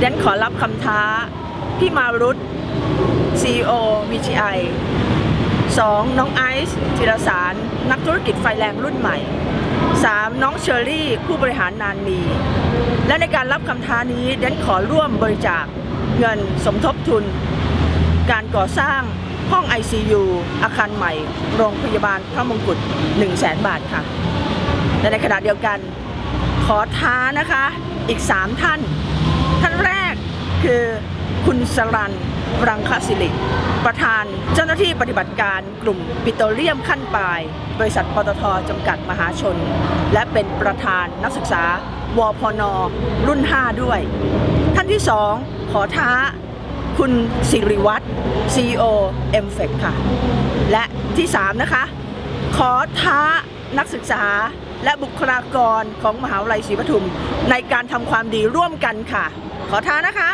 เดนขอรับคำท้า พี่มารุต CEO VGI 2. น้องไอซ์ธีรสาร นักธุรกิจไฟแรงรุ่นใหม่ 3. น้องเชอรี่ ผู้บริหารนานมี และในการรับคำท้านี้เดนขอร่วมบริจาคเงินสมทบทุน การก่อสร้างห้อง ICU อาคารใหม่ โรงพยาบาลพระมงกุฎ1 0 0 0 0แบาทค่ะ และในขณะเดียวกัน ขอท้านะคะอีก 3 ท่านท่าน สรันรังคศิริ ประธานเจ้าหน้าที่ปฏิบัติการกลุ่มปิโตรเลียมขั้นปลาย บริษัทปตทจำกัดมหาชน และเป็นประธานนักศึกษาวพน รุ่น 5 ด้วย ท่านที่ 2 ขอท้า คุณสิริวัตร CEO m f e c ค่ะ และที่ 3 นะคะ ขอท้านักศึกษาและบุคลากรของมหาวิทยาลัยศรีปทุม ในการทำความดีร่วมกันค่ะ ขอท้านะคะ